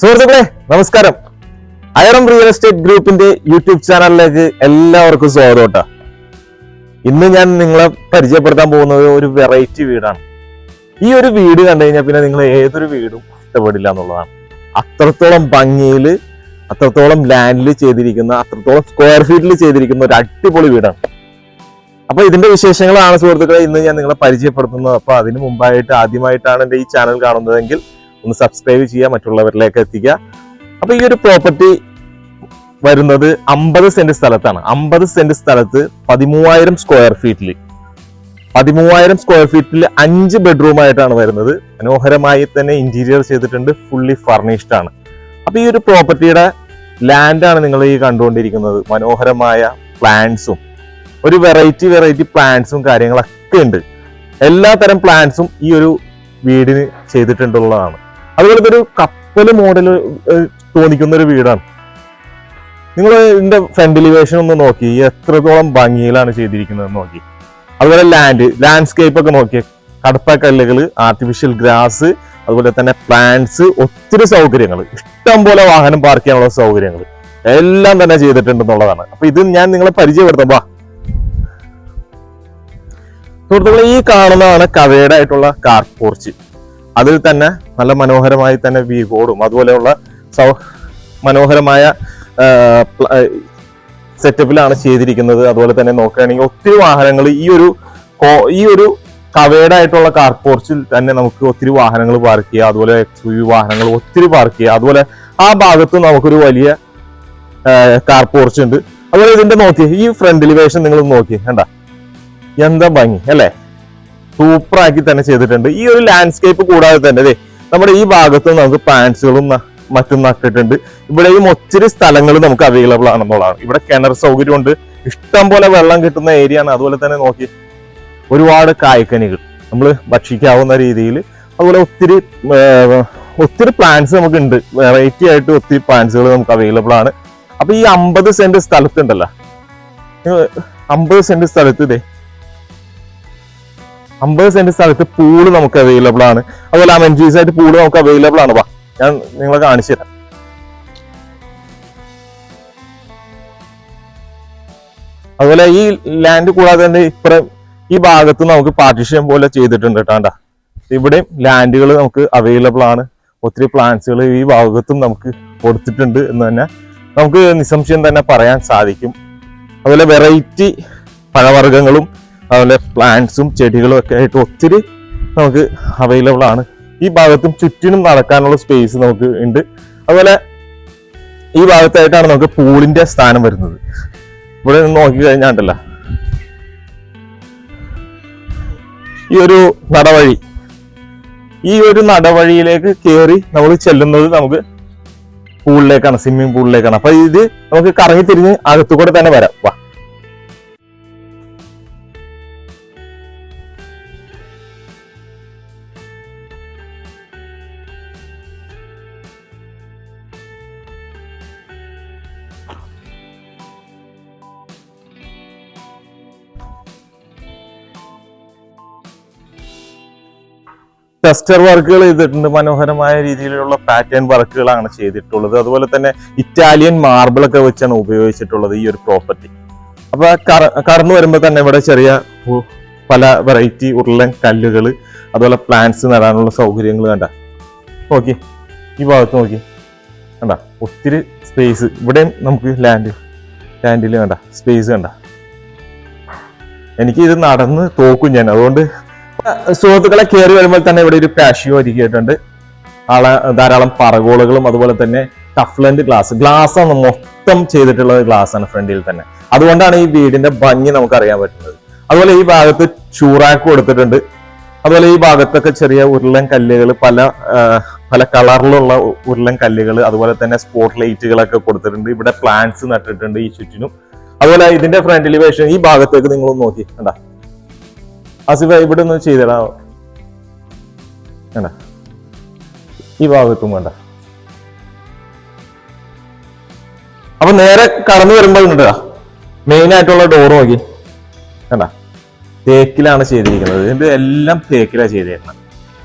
സുഹൃത്തുക്കളെ നമസ്കാരം. Ayaram real estate ഗ്രൂപ്പിന്റെ യൂട്യൂബ് ചാനലിലേക്ക് എല്ലാവർക്കും സ്വാഗതം ഇന്ന് ഞാൻ നിങ്ങളെ പരിചയപ്പെടുത്താൻ പോകുന്നത് ഒരു വെറൈറ്റി വീടാണ്. ഈ ഒരു വീട് കണ്ടു കഴിഞ്ഞാൽ പിന്നെ നിങ്ങൾ ഏതൊരു വീടും ഇഷ്ടപ്പെടില്ല എന്നുള്ളതാണ്. അത്രത്തോളം ഭംഗിയിൽ അത്രത്തോളം ലാൻഡിൽ ചെയ്തിരിക്കുന്ന അത്രത്തോളം സ്ക്വയർ ഫീറ്റിൽ ചെയ്തിരിക്കുന്ന ഒരു അടിപൊളി വീടാണ്. അപ്പൊ ഇതിന്റെ വിശേഷങ്ങളാണ് സുഹൃത്തുക്കളെ ഇന്ന് ഞാൻ നിങ്ങളെ പരിചയപ്പെടുത്തുന്നത്. അപ്പൊ അതിന് മുമ്പായിട്ട് ആദ്യമായിട്ടാണ് എന്റെ ഈ ചാനൽ കാണുന്നതെങ്കിൽ ഒന്ന് സബ്സ്ക്രൈബ് ചെയ്യുക മറ്റുള്ളവരിലേക്ക് എത്തിക്കുക. അപ്പൊ ഈ ഒരു പ്രോപ്പർട്ടി വരുന്നത് അമ്പത് സെന്റ് സ്ഥലത്താണ്. അമ്പത് സെന്റ് സ്ഥലത്ത് പതിമൂവായിരം സ്ക്വയർ ഫീറ്റിൽ പതിമൂവായിരം സ്ക്വയർ ഫീറ്റിൽ അഞ്ച് ബെഡ്റൂം ആയിട്ടാണ് വരുന്നത്. മനോഹരമായി തന്നെ ഇന്റീരിയർ ചെയ്തിട്ടുണ്ട് ഫുള്ളി ഫർണിഷ്ഡ് ആണ്. അപ്പൊ ഈ ഒരു പ്രോപ്പർട്ടിയുടെ ലാൻഡ് ആണ് നിങ്ങൾ ഈ കണ്ടുകൊണ്ടിരിക്കുന്നത്. മനോഹരമായ പ്ലാന്റ്സും ഒരു വെറൈറ്റി വെറൈറ്റി പ്ലാന്റ്സും കാര്യങ്ങളൊക്കെ ഉണ്ട്. എല്ലാ തരം പ്ലാന്റ്സും ഈ ഒരു വീടിന് ചെയ്തിട്ടുണ്ടുള്ളതാണ് അതുപോലെ ഒരു കപ്പൽ മോഡൽ തോന്നിക്കുന്ന ഒരു വീടാണ്. നിങ്ങൾ ഇതിന്റെ ഫ്രണ്ട് എലിവേഷൻ ഒന്ന് നോക്കി. എത്രത്തോളം ഭംഗിയിലാണ് ചെയ്തിരിക്കുന്നത് നോക്കി. അതുപോലെ ലാൻഡ് ലാൻഡ്സ്കേപ്പ് ഒക്കെ നോക്കി. കടപ്പക്കല്ലുകൾ ആർട്ടിഫിഷ്യൽ ഗ്രാസ് അതുപോലെ തന്നെ പ്ലാന്റ്സ് ഒത്തിരി സൗകര്യങ്ങൾ ഇഷ്ടം പോലെ വാഹനം പാർക്ക് ചെയ്യാനുള്ള സൗകര്യങ്ങൾ എല്ലാം തന്നെ ചെയ്തിട്ടുണ്ടെന്നുള്ളതാണ്. അപ്പൊ ഇത് ഞാൻ നിങ്ങളെ പരിചയപ്പെടുത്താം. വാ. സുഹൃത്തുക്കളെ ഈ കാണുന്നതാണ് കവേഡായിട്ടുള്ള കാർ പോർച്ച് അതിൽ തന്നെ നല്ല മനോഹരമായി തന്നെ വി വീഗോടും അതുപോലെയുള്ള സൗ മനോഹരമായ സെറ്റപ്പിലാണ് ചെയ്തിരിക്കുന്നത്. അതുപോലെ തന്നെ നോക്കുകയാണെങ്കിൽ ഒത്തിരി വാഹനങ്ങൾ ഈ ഒരു ഈ ഒരു കവേഡ് ആയിട്ടുള്ള കാർ പോർച്ചിൽ തന്നെ നമുക്ക് ഒത്തിരി വാഹനങ്ങൾ പാർക്ക് ചെയ്യുക അതുപോലെ എക്സ് യു വാഹനങ്ങൾ ഒത്തിരി പാർക്ക് ചെയ്യുക അതുപോലെ ആ ഭാഗത്ത് നമുക്കൊരു വലിയ കാർ പോർച്ച് ഉണ്ട്. അതുപോലെ ഇതിന്റെ നോക്കി ഈ ഫ്രണ്ട് എലിവേഷൻ നിങ്ങൾ നോക്കി. കണ്ട? എന്താ ഭംഗി അല്ലേ? സൂപ്പറാക്കി തന്നെ ചെയ്തിട്ടുണ്ട്. ഈ ഒരു ലാൻഡ്സ്കേപ്പ് കൂടാതെ തന്നെ ദേ നമ്മുടെ ഈ ഭാഗത്ത് നമുക്ക് പാൻസുകളും മറ്റും നട്ടിട്ടുണ്ട്. ഇവിടെയും ഒത്തിരി സ്ഥലങ്ങൾ നമുക്ക് അവൈലബിൾ ആണെന്നുള്ളതാണ് ഇവിടെ കിണർ സൗകര്യമുണ്ട്. ഇഷ്ടം പോലെ വെള്ളം കിട്ടുന്ന ഏരിയ ആണ്. അതുപോലെ തന്നെ നോക്കി ഒരുപാട് കായ്ക്കനികൾ നമ്മൾ ഭക്ഷിക്കാവുന്ന രീതിയിൽ. അതുപോലെ ഒത്തിരി ഒത്തിരി പ്ലാന്റ്സ് നമുക്ക് ഉണ്ട് വെറൈറ്റി ആയിട്ട് ഒത്തിരി പ്ലാന്റ്സുകൾ നമുക്ക് അവൈലബിൾ ആണ്. അപ്പൊ ഈ അമ്പത് സെന്റ് സ്ഥലത്തുണ്ടല്ലോ. അമ്പത് സെന്റ് സ്ഥലത്ത് ഇതേ അമ്പത് സെന്റ് സ്ഥലത്ത് പൂൾ നമുക്ക് അവൈലബിൾ ആണ്. അതുപോലെ അമെന്റീസ് ആയിട്ട് പൂൾ നമുക്ക് അവൈലബിൾ ആണ്. വാ ഞാൻ നിങ്ങളെ കാണിച്ചു തരാം. അതുപോലെ ഈ ലാൻഡ് കൂടാതെ തന്നെ ഇപ്പുറം ഈ ഭാഗത്ത് നമുക്ക് പാർട്ടിഷൻ പോലെ ചെയ്തിട്ടുണ്ട് കേട്ടാണ്ട ഇവിടെയും ലാൻഡുകൾ നമുക്ക് അവൈലബിൾ ആണ്. ഒത്തിരി പ്ലാന്റ്സുകൾ ഈ ഭാഗത്തും നമുക്ക് കൊടുത്തിട്ടുണ്ട് എന്ന് തന്നെ നമുക്ക് നിസംശയം തന്നെ പറയാൻ സാധിക്കും. അതുപോലെ വെറൈറ്റി പഴവർഗങ്ങളും അതുപോലെ പ്ലാന്റ്സും ചെടികളും ഒക്കെ ആയിട്ട് ഒത്തിരി നമുക്ക് അവൈലബിൾ ആണ്. ഈ ഭാഗത്തും ചുറ്റിനും നടക്കാനുള്ള സ്പേസ് നമുക്ക് ഉണ്ട്. അതുപോലെ ഈ ഭാഗത്തായിട്ടാണ് നമുക്ക് പൂളിന്റെ സ്ഥാനം വരുന്നത്. ഇവിടെ നിന്ന് നോക്കി കഴിഞ്ഞാണ്ടല്ല ഈ ഒരു നടവഴി. ഈ ഒരു നടവഴിയിലേക്ക് കയറി നമ്മൾ ചെല്ലുന്നത് നമുക്ക് പൂളിലേക്കാണ് സ്വിമ്മിംഗ് പൂളിലേക്കാണ് അപ്പൊ ഇത് നമുക്ക് കറങ്ങി തിരിഞ്ഞ് അകത്തുകൂടെ തന്നെ വരാം. വാ. ടെസ്റ്റർ വർക്കുകൾ ചെയ്തിട്ടുണ്ട്. മനോഹരമായ രീതിയിലുള്ള പാറ്റേൺ വർക്കുകളാണ് ചെയ്തിട്ടുള്ളത്. അതുപോലെ തന്നെ ഇറ്റാലിയൻ മാർബിളൊക്കെ വെച്ചാണ് ഉപയോഗിച്ചിട്ടുള്ളത് ഈ ഒരു പ്രോപ്പർട്ടി അപ്പൊ കടന്നു വരുമ്പോൾ തന്നെ ഇവിടെ ചെറിയ പല വെറൈറ്റി ഉരുളൻ കല്ലുകൾ അതുപോലെ പ്ലാന്റ്സ് നടാനുള്ള സൗകര്യങ്ങൾ കണ്ട. നോക്കി. ഈ ഭാഗത്ത് നോക്കി. കണ്ട. ഒത്തിരി സ്പേസ് ഇവിടെയും നമുക്ക് ലാൻഡ് ലാൻഡിൽ കണ്ട. സ്പേസ് കണ്ട. എനിക്ക് ഇത് നടന്ന് തോക്കും ഞാൻ. അതുകൊണ്ട് സുഹൃത്തുക്കളെ കയറി വരുമ്പോൾ തന്നെ ഇവിടെ ഒരു പാഷ്യോ ഒരുക്കിയിട്ടുണ്ട്. ആളെ ധാരാളം പറകോളുകളും അതുപോലെ തന്നെ ടഫ്ലൻഡ് ഗ്ലാസ് ഗ്ലാസ് ആണ് മൊത്തം ചെയ്തിട്ടുള്ള ഗ്ലാസ് ആണ് ഫ്രണ്ടിൽ തന്നെ. അതുകൊണ്ടാണ് ഈ വീടിന്റെ ഭംഗി നമുക്ക് അറിയാൻ പറ്റുന്നത്. അതുപോലെ ഈ ഭാഗത്ത് ചൂറാക്ക് കൊടുത്തിട്ടുണ്ട്. അതുപോലെ ഈ ഭാഗത്തൊക്കെ ചെറിയ ഉരുളൻ കല്ലുകൾ പല പല കളറിലുള്ള ഉരുളൻ കല്ലുകൾ അതുപോലെ തന്നെ സ്പോട്ട് ലൈറ്റുകളൊക്കെ കൊടുത്തിട്ടുണ്ട്. ഇവിടെ പ്ലാന്റ്സ് നട്ടിട്ടുണ്ട് ഈ ചുറ്റിനും. അതുപോലെ ഇതിന്റെ ഫ്രണ്ട് വേഷം ഈ ഭാഗത്തേക്ക് നിങ്ങൾ നോക്കി. കണ്ട? ആസിഫ ഇവിടെ ഒന്ന് ചെയ്തടാ. വേണ്ട ഈ ഭാഗത്തും വേണ്ട അപ്പൊ നേരെ കടന്നു വരുമ്പോൾ ഉണ്ടാ മെയിൻ ആയിട്ടുള്ള ഡോർ നോക്കി. വേണ്ട തേക്കിലാണ് ചെയ്തിരിക്കുന്നത്. ഇതിന്റെ എല്ലാം തേക്കിലാണ് ചെയ്തിരിക്കുന്നത്.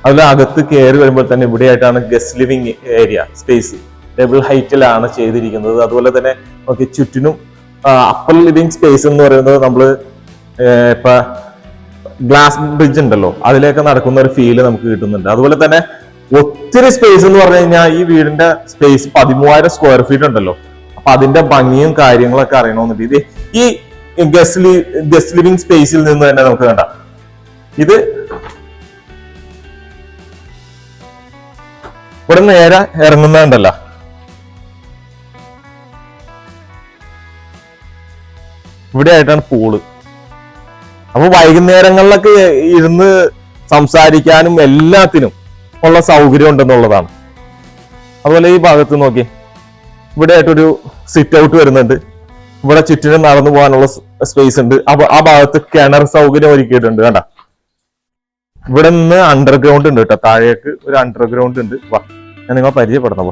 അതിൽ അകത്ത് കയറി വരുമ്പോൾ തന്നെ ഇവിടെയായിട്ടാണ് guest living area space table ഹൈറ്റിലാണ് ചെയ്തിരിക്കുന്നത്. അതുപോലെ തന്നെ നമുക്ക് ചുറ്റിനും അപ്പർ ലിവിങ് സ്പേസ് എന്ന് പറയുന്നത് നമ്മൾ ഇപ്പൊ ഗ്ലാസ് ബ്രിഡ്ജ് ഉണ്ടല്ലോ അതിലേക്ക് നടക്കുന്ന ഒരു ഫീൽ നമുക്ക് കിട്ടുന്നുണ്ട്. അതുപോലെ തന്നെ ഒത്തിരി സ്പേസ് എന്ന് പറഞ്ഞു കഴിഞ്ഞാൽ ഈ വീടിന്റെ സ്പേസ് പതിമൂവായിരം സ്ക്വയർ ഫീറ്റ് ഉണ്ടല്ലോ. അപ്പൊ അതിന്റെ ഭംഗിയും കാര്യങ്ങളൊക്കെ അറിയണമെന്നുണ്ട്. ഇത് ഈ ഗസ്റ്റ് ഗസ്റ്റ് ലിവിംഗ് സ്പേസിൽ നിന്ന് തന്നെ നമുക്ക് വേണ്ട ഇത് ഇവിടെ നേരെ ഇറങ്ങുന്നുണ്ടല്ലോ ഇവിടെ ആയിട്ടാണ് പൂൾ അപ്പൊ വൈകുന്നേരങ്ങളിലൊക്കെ ഇരുന്ന് സംസാരിക്കാനും എല്ലാത്തിനും ഉള്ള സൗകര്യം ഉണ്ടെന്നുള്ളതാണ്. അതുപോലെ ഈ ഭാഗത്ത് നോക്കി. ഇവിടെ ആയിട്ടൊരു സിറ്റ് ഔട്ട് വരുന്നുണ്ട്. ഇവിടെ ചുറ്റിനും നടന്നു പോകാനുള്ള സ്പേസ് ഉണ്ട്. അപ്പൊ ആ ഭാഗത്ത് കിണർ സൗകര്യം ഒരുക്കിയിട്ടുണ്ട് കണ്ട. ഇവിടെ നിന്ന് അണ്ടർഗ്രൗണ്ട് ഉണ്ട് കേട്ടോ. താഴേക്ക് ഒരു അണ്ടർഗ്രൗണ്ട് ഉണ്ട്. വാ ഞാൻ നിങ്ങളെ പരിചയപ്പെടുന്ന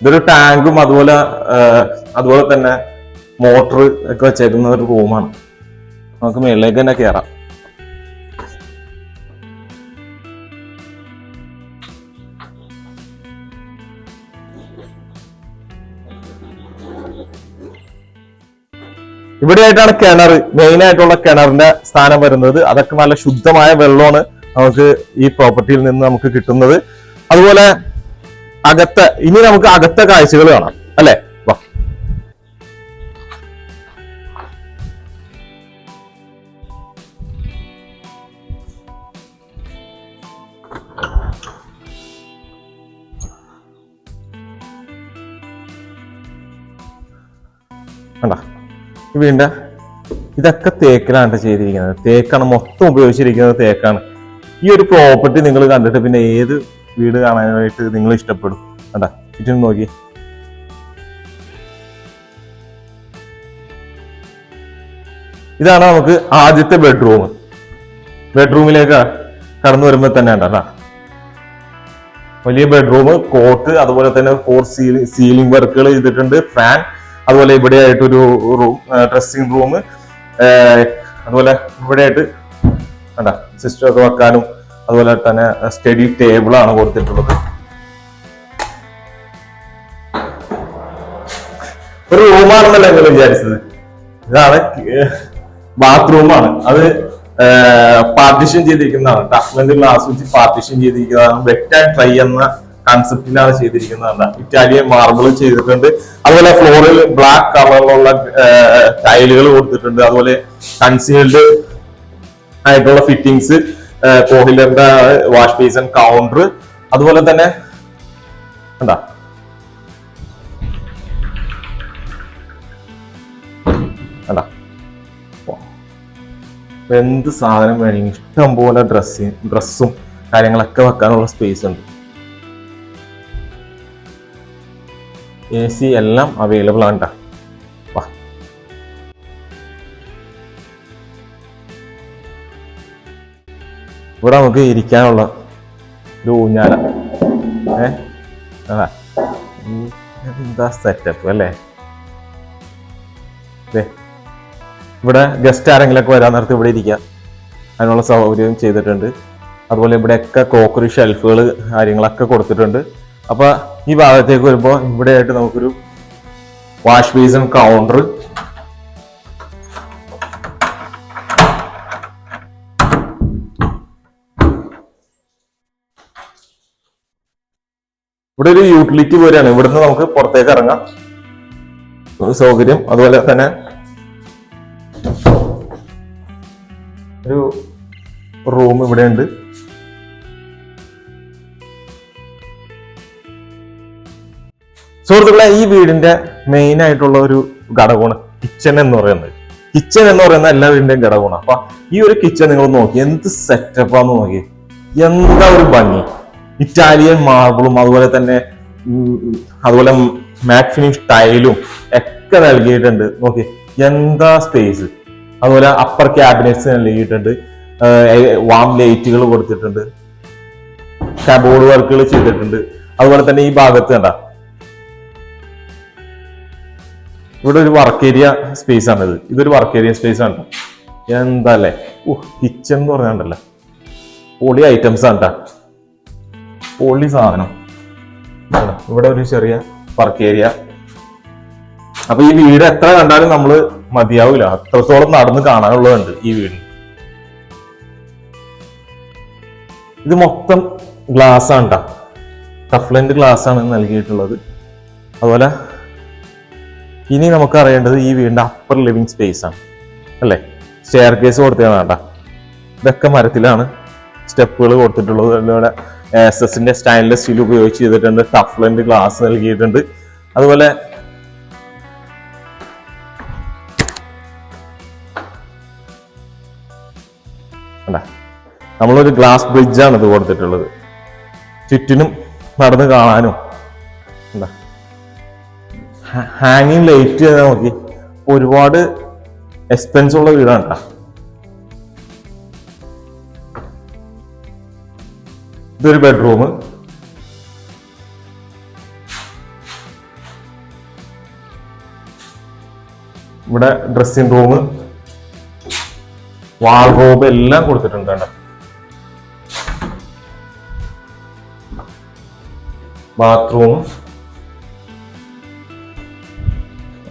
ഇതൊരു ടാങ്കും അതുപോലെ അതുപോലെ തന്നെ മോട്ടർ ഒക്കെ വെച്ചേക്കുന്ന ഒരു റൂമാണ്. നമുക്ക് മേളിലേക്ക് തന്നെ കയറാം ഇവിടെയായിട്ടാണ് കിണർ മെയിൻ ആയിട്ടുള്ള കിണറിന്റെ സ്ഥാനം വരുന്നത്. അതൊക്കെ നല്ല ശുദ്ധമായ വെള്ളമാണ് നമുക്ക് ഈ പ്രോപ്പർട്ടിയിൽ നിന്ന് നമുക്ക് കിട്ടുന്നത്. അതുപോലെ അകത്തെ ഇനി നമുക്ക് അകത്തെ കാഴ്ചകൾ കാണാം. അല്ലെ? വാ. വീണ്ട. ഇതൊക്കെ തേക്കിലാണ് ചെയ്തിരിക്കുന്നത്. തേക്കാണ് മൊത്തം ഉപയോഗിച്ചിരിക്കുന്നത് തേക്കാണ്. ഈ ഒരു പ്രോപ്പർട്ടി നിങ്ങൾ കണ്ടിട്ട് പിന്നെ ഏത് വീട് കാണാനായിട്ട് നിങ്ങൾ ഇഷ്ടപ്പെടും. കേട്ടാ ചുറ്റും നോക്കി. ഇതാണ് നമുക്ക് ആദ്യത്തെ ബെഡ്റൂം ബെഡ്റൂമിലേക്ക് കടന്നു വരുമ്പോൾ തന്നെ ഉണ്ടാ വലിയ ബെഡ്റൂം കോട്ട് അതുപോലെ തന്നെ ഫോർ സീലിംഗ് സീലിംഗ് വർക്കുകൾ ചെയ്തിട്ടുണ്ട്. ഫാൻ അതുപോലെ ഇവിടെ ആയിട്ടൊരു റൂം ഡ്രസ്സിംഗ് റൂം അതുപോലെ ഇവിടെ ആയിട്ട് സിസ്റ്റർ സിസ്റ്റം ഒക്കെ വെക്കാനും അതുപോലെ തന്നെ സ്റ്റഡി ടേബിളാണ് കൊടുത്തിട്ടുള്ളത്. ഒരു റൂമാണെന്നല്ല നിങ്ങൾ വിചാരിച്ചത്? ഇതാണ് ബാത്റൂമാണ് അത് പാർട്ടിഷൻ ചെയ്തിരിക്കുന്നതാണ്. ടഫ്മെന്റ് ഗ്ലാസ് വെച്ച് പാർട്ടിഷൻ ചെയ്തിരിക്കുന്നതാണ്. വെറ്റ് ആൻഡ് ട്രൈ എന്ന കൺസെപ്റ്റിലാണ് ചെയ്തിരിക്കുന്നതാണ്. ഇറ്റാലിയൻ മാർബിൾ ചെയ്തിട്ടുണ്ട്. അതുപോലെ ഫ്ലോറിൽ ബ്ലാക്ക് കളറിലുള്ള ടൈലുകൾ കൊടുത്തിട്ടുണ്ട്. അതുപോലെ കൺസീൽഡ് ആയിട്ടുള്ള ഫിറ്റിങ്സ് കോഹിലറിന്റെ വാഷ് ബേസൺ കൗണ്ടർ അതുപോലെ തന്നെ എന്താ? കണ്ടാ എന്ത് സാധനം വേണമെങ്കിൽ ഇഷ്ടം പോലെ ഡ്രസ്സ് ഡ്രസ്സും കാര്യങ്ങളൊക്കെ വെക്കാനുള്ള സ്പേസ് ഉണ്ട്. എ സി എല്ലാം അവൈലബിൾ ആണ് ട്ടാ. ഇവിടെ നമുക്ക് ഇരിക്കാനുള്ള ഒരു ഊഞ്ഞാല. എന്താ സെറ്റപ്പ് അല്ലേ? ഇവിടെ ഗസ്റ്റ് ആരെങ്കിലൊക്കെ വരാൻ നേരത്ത് ഇവിടെ ഇരിക്കാം. അതിനുള്ള സൗകര്യം ചെയ്തിട്ടുണ്ട്. അതുപോലെ ഇവിടെയൊക്കെ ക്രോക്കറി ഷെൽഫുകൾ കാര്യങ്ങളൊക്കെ കൊടുത്തിട്ടുണ്ട്. അപ്പൊ ഈ ഭാഗത്തേക്ക് വരുമ്പോൾ ഇവിടെ ആയിട്ട് നമുക്കൊരു വാഷ് ബേസിൻ കൗണ്ടർ ഇവിടെ ഒരു യൂട്ടിലിറ്റി പോലെയാണ്. ഇവിടുന്ന് നമുക്ക് പുറത്തേക്ക് ഇറങ്ങാം. സൗകര്യം. അതുപോലെ തന്നെ ഒരു റൂം ഇവിടെ ഉണ്ട്. സുഹൃത്തുക്കളെ ഈ വീടിന്റെ മെയിൻ ആയിട്ടുള്ള ഒരു ഘടകമാണ് കിച്ചൺ എന്ന് പറയുന്നത്. കിച്ചൺ എന്ന് പറയുന്ന എല്ലാ വീടിന്റെയും ഘടകമാണ്. അപ്പൊ ഈ ഒരു കിച്ചൺ നിങ്ങൾ നോക്കി. എന്ത് സെറ്റപ്പാന്ന് നോക്കി. എന്താ ഒരു ഭംഗി? ഇറ്റാലിയൻ മാർബിളും അതുപോലെ തന്നെ അതുപോലെ മാറ്റ് ഫിനിഷ് ടൈലും ഒക്കെ നൽകിയിട്ടുണ്ട്. നോക്കി എന്താ സ്പേസ് അതുപോലെ അപ്പർ ക്യാബിനറ്റ്സ് നൽകിയിട്ടുണ്ട്. വാം ലൈറ്റുകൾ കൊടുത്തിട്ടുണ്ട്. കബോർഡ് വർക്കുകൾ ചെയ്തിട്ടുണ്ട്. അതുപോലെ തന്നെ ഈ ഭാഗത്ത് കണ്ട ഇവിടെ ഒരു വർക്ക് ഏരിയ സ്പേസ് ആണ് ഇത് ഇതൊരു വർക്ക് ഏരിയ സ്പേസ് ആണ് എന്താ അല്ലേ? കിച്ചൺ എന്ന് പറഞ്ഞാണ്ടല്ലോ? പൊളി ഐറ്റംസ് ആണ് ട്ടാ. പൊളി സാധനം. ഇവിടെ ഒരു ചെറിയ വർക്ക് ഏരിയ അപ്പൊ ഈ വീട് എത്ര കണ്ടാലും നമ്മൾ മതിയാവില്ല അത്രത്തോളം നടന്ന് കാണാനുള്ളതുണ്ട് ഈ വീടിന് ഇത് മൊത്തം ഗ്ലാസ് ആണ് കേട്ടോ കഫ്ലന്റ് ഗ്ലാസ് ആണ് നൽകിയിട്ടുള്ളത്. അതുപോലെ ഇനി നമുക്ക് അറിയേണ്ടത് ഈ വീടിന്റെ അപ്പർ ലിവിങ് സ്പേസ് ആണ്. അല്ലേ? സ്റ്റെയർ കേസ് കൊടുത്തതാണ് കേട്ടോ ഇതൊക്കെ മരത്തിലാണ് സ്റ്റെപ്പുകൾ കൊടുത്തിട്ടുള്ളത്. അതുപോലെ എസിന്റെ സ്റ്റൈൻലെസ് സ്റ്റീൽ ഉപയോഗിച്ച് ചെയ്തിട്ടുണ്ട്. ടഫ്ലന്റ് ഗ്ലാസ് നൽകിയിട്ടുണ്ട്. അതുപോലെ നമ്മളൊരു ഗ്ലാസ് ബ്രിഡ്ജാണ് ഇത് കൊടുത്തിട്ടുള്ളത്. ചുറ്റിനും നടന്ന് കാണാനും. എന്താ ഹാങ്ങിങ് ലൈറ്റ് നോക്കി ഒരുപാട് എക്സ്പെൻസ് ഉള്ള വീടാണ് ട്ടാ. ഇതൊരു ബെഡ്റൂം ഇവിടെ ഡ്രസ്സിംഗ് റൂം വാൾ റൂം എല്ലാം കൊടുത്തിട്ടുണ്ട് കേട്ടോ. ബാത്റൂം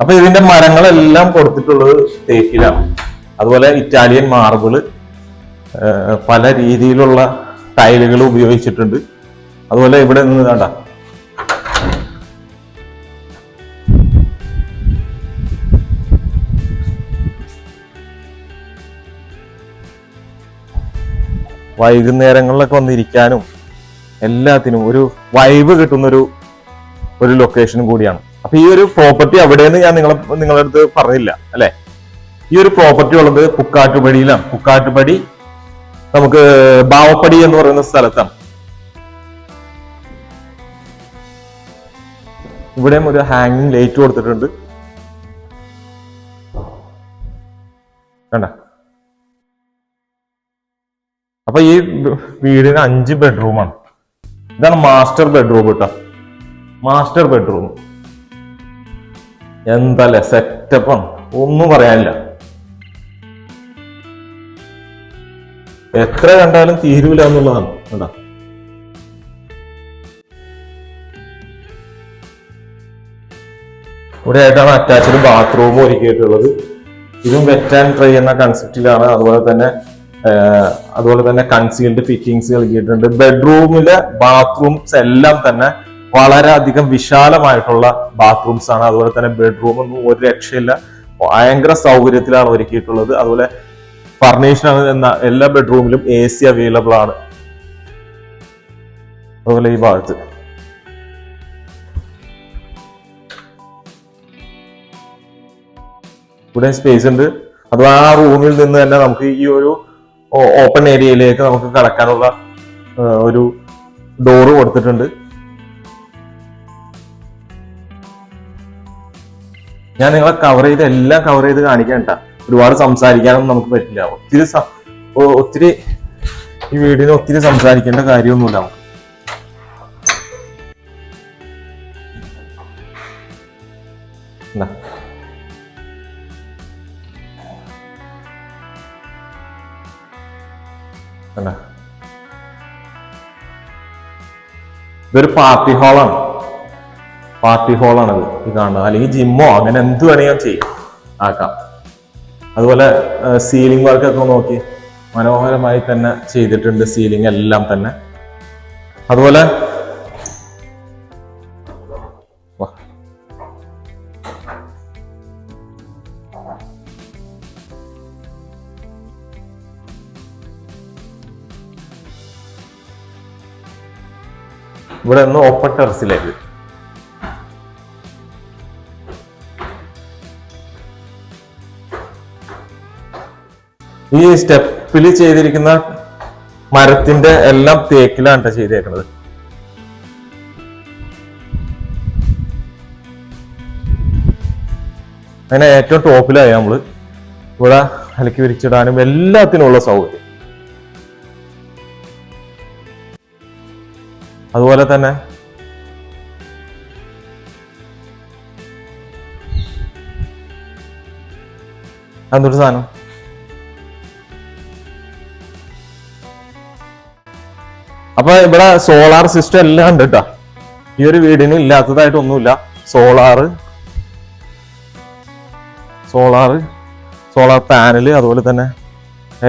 അപ്പൊ ഇതിന്റെ മരങ്ങളെല്ലാം കൊടുത്തിട്ടുള്ളത് തേക്കിലാണ്. അതുപോലെ ഇറ്റാലിയൻ മാർബിൾ പല രീതിയിലുള്ള ടൈലുകൾ ഉപയോഗിച്ചിട്ടുണ്ട്. അതുപോലെ ഇവിടെ നിന്ന് വേണ്ട വൈകുന്നേരങ്ങളിലൊക്കെ വന്നിരിക്കാനും എല്ലാത്തിനും ഒരു വൈബ് കിട്ടുന്ന ഒരു ഒരു ലൊക്കേഷനും കൂടിയാണ്. അപ്പൊ ഈ ഒരു പ്രോപ്പർട്ടി അവിടെയെന്ന് ഞാൻ നിങ്ങളെ നിങ്ങളുടെ അടുത്ത് പറഞ്ഞില്ല അല്ലെ? ഈ ഒരു പ്രോപ്പർട്ടി ഉള്ളത് പുക്കാട്ടുപടിയിലാണ് പുക്കാട്ടുപടി നമുക്ക് ബാവപ്പടി എന്ന് പറയുന്ന സ്ഥലത്താണ്. ഇവിടെയും ഒരു ഹാങ്ങിങ് ലൈറ്റ് കൊടുത്തിട്ടുണ്ട്. അപ്പൊ ഈ വീടിന് അഞ്ച് ബെഡ്റൂമാണ് ഇതാണ് മാസ്റ്റർ ബെഡ്റൂം കേട്ടോ. മാസ്റ്റർ ബെഡ്റൂം എന്തല്ലേ സെറ്റപ്പാണ് ഒന്നും പറയാനില്ല. എത്ര കണ്ടാലും തീരൂല എന്നുള്ളതാണ്. കണ്ടാ? ഇവിടെ ആയിട്ടാണ് അറ്റാച്ച്ഡ് ബാത്റൂം ഒരുക്കിയിട്ടുള്ളത്. ഇതും വെറ്റ് ആൻഡ് ട്രൈ എന്ന കൺസെപ്റ്റിലാണ് അതുപോലെ തന്നെ അതുപോലെ തന്നെ കൺസീൽഡ് ഫിറ്റിങ്സ് നൽകിയിട്ടുണ്ട്. ബെഡ്റൂമിലെ ബാത്റൂംസ് എല്ലാം തന്നെ വളരെയധികം വിശാലമായിട്ടുള്ള ബാത്റൂംസ് ആണ്. അതുപോലെ തന്നെ ബെഡ്റൂം ഒന്നും ഒരു രക്ഷയില്ല. ഭയങ്കര സൗകര്യത്തിലാണ് ഒരുക്കിയിട്ടുള്ളത്. അതുപോലെ ഫർണിഷൻ എന്ന എല്ലാ ബെഡ്റൂമിലും എ സി അവൈലബിൾ ആണ്. അതുപോലെ ഈ ഭാഗത്ത്. ഇവിടെ സ്പേസ് ഉണ്ട്. അത് ആ റൂമിൽ നിന്ന് തന്നെ നമുക്ക് ഈ ഒരു ഓപ്പൺ ഏരിയയിലേക്ക് നമുക്ക് കടക്കാനുള്ള ഒരു ഡോർ കൊടുത്തിട്ടുണ്ട്. ഞാൻ നിങ്ങളെ കവർ ചെയ്ത് എല്ലാം കവർ ചെയ്ത് കാണിക്കാൻ ട്ടാ. ഒരുപാട് സംസാരിക്കാനൊന്നും നമുക്ക് പറ്റില്ല. ഒത്തിരി ഒത്തിരി ഈ വീടിന് ഒത്തിരി സംസാരിക്കേണ്ട കാര്യമൊന്നുമില്ല. ഇതൊരു പാർട്ടി ഹാളാണ്. പാർട്ടി ഹാളാണ് ഇത് അല്ലെങ്കിൽ ജിമ്മോ അങ്ങനെ എന്ത് വേണമെങ്കിലും ചെയ്യാം. ആക്കാം. അതുപോലെ സീലിംഗ് വർക്ക് ഒക്കെ നോക്കി. മനോഹരമായി തന്നെ ചെയ്തിട്ടുണ്ട് സീലിംഗ് എല്ലാം തന്നെ. അതുപോലെ. ഇവിടെ നിന്ന് ഓപ്പൺ ടെറസിലേക്ക് ഈ സ്റ്റെപ്പിൽ ചെയ്തിരിക്കുന്ന മരത്തിന്റെ എല്ലാം തേക്കിലാണ് ചെയ്തേക്കുന്നത് അങ്ങനെ ഏറ്റവും ടോപ്പിലായി നമ്മൾ ഇവിടെ അലക്കി വിരിച്ചിടാനും എല്ലാത്തിനും ഉള്ള സൗകര്യം. അതുപോലെ തന്നെ എന്തൊരു സാധനം? അപ്പൊ ഇവിടെ സോളാർ സിസ്റ്റം എല്ലാം ഉണ്ട് കേട്ടോ. ഈ ഒരു വീടിന് ഇല്ലാത്തതായിട്ടൊന്നുമില്ല സോളാറ്. സോളാറ്. സോളാർ പാനൽ അതുപോലെ തന്നെ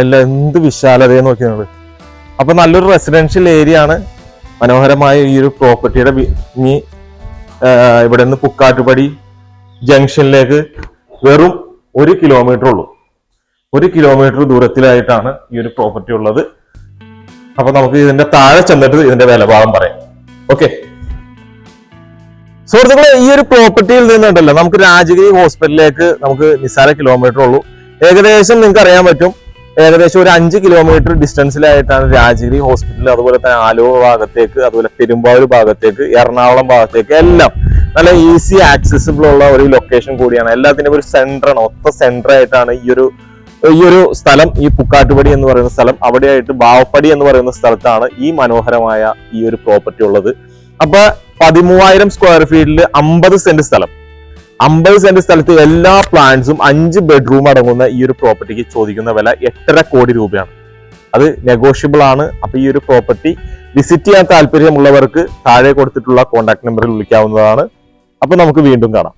എല്ലാം എന്ത് വിശാലതയെ നോക്കിയത്. അപ്പൊ നല്ലൊരു റെസിഡൻഷ്യൽ ഏരിയ ആണ്. മനോഹരമായ ഈ ഒരു പ്രോപ്പർട്ടിയുടെ ഇനി ഇവിടെ നിന്ന് പുക്കാട്ടുപടി ജംഗ്ഷനിലേക്ക് വെറും ഒരു കിലോമീറ്റർ ഉള്ളൂ. ഒരു കിലോമീറ്റർ ദൂരത്തിലായിട്ടാണ് ഈ ഒരു പ്രോപ്പർട്ടി ഉള്ളത്. അപ്പൊ നമുക്ക് ഇതിന്റെ താഴെ ചെന്നിട്ട് ഇതിന്റെ വിലഭാഗം പറയാം. ഓക്കെ സുഹൃത്തുക്കളെ ഈ ഒരു പ്രോപ്പർട്ടിയിൽ നിന്നുണ്ടല്ലോ നമുക്ക് രാജഗിരി ഹോസ്പിറ്റലിലേക്ക് നമുക്ക് നിസ്സാര കിലോമീറ്റർ ഉള്ളൂ. ഏകദേശം നിങ്ങൾക്ക് അറിയാൻ പറ്റും ഏകദേശം ഒരു അഞ്ച് കിലോമീറ്റർ ഡിസ്റ്റൻസിലായിട്ടാണ് രാജഗിരി ഹോസ്പിറ്റൽ അതുപോലെ തന്നെ ആലുവ ഭാഗത്തേക്ക് അതുപോലെ പെരുമ്പാവൂർ ഭാഗത്തേക്ക് എറണാകുളം ഭാഗത്തേക്ക് എല്ലാം നല്ല ഈസി ആക്സസിബിൾ ഉള്ള ഒരു ലൊക്കേഷൻ കൂടിയാണ്. എല്ലാത്തിനും ഒരു സെന്റർ ആണ് ഒത്ത സെന്റർ ആയിട്ടാണ് ഈ ഒരു ഈ ഒരു സ്ഥലം ഈ പുക്കാട്ടുപടി എന്ന് പറയുന്ന സ്ഥലം അവിടെയായിട്ട് ബാവപ്പടി എന്ന് പറയുന്ന സ്ഥലത്താണ് ഈ മനോഹരമായ ഈ ഒരു പ്രോപ്പർട്ടി ഉള്ളത്. അപ്പൊ പതിമൂവായിരം സ്ക്വയർ ഫീറ്റിൽ അമ്പത് സെന്റ് സ്ഥലം. അമ്പത് സെന്റ് സ്ഥലത്ത് എല്ലാ പ്ലാന്റ്സും അഞ്ച് ബെഡ്റൂം അടങ്ങുന്ന ഈ ഒരു പ്രോപ്പർട്ടിക്ക് ചോദിക്കുന്ന വില എട്ടര കോടി രൂപയാണ്. അത് നെഗോഷ്യബിൾ ആണ്. അപ്പൊ ഈ ഒരു പ്രോപ്പർട്ടി വിസിറ്റ് ചെയ്യാൻ താല്പര്യമുള്ളവർക്ക് താഴെ കൊടുത്തിട്ടുള്ള കോൺടാക്ട് നമ്പറിൽ വിളിക്കാവുന്നതാണ്. അപ്പൊ നമുക്ക് വീണ്ടും കാണാം.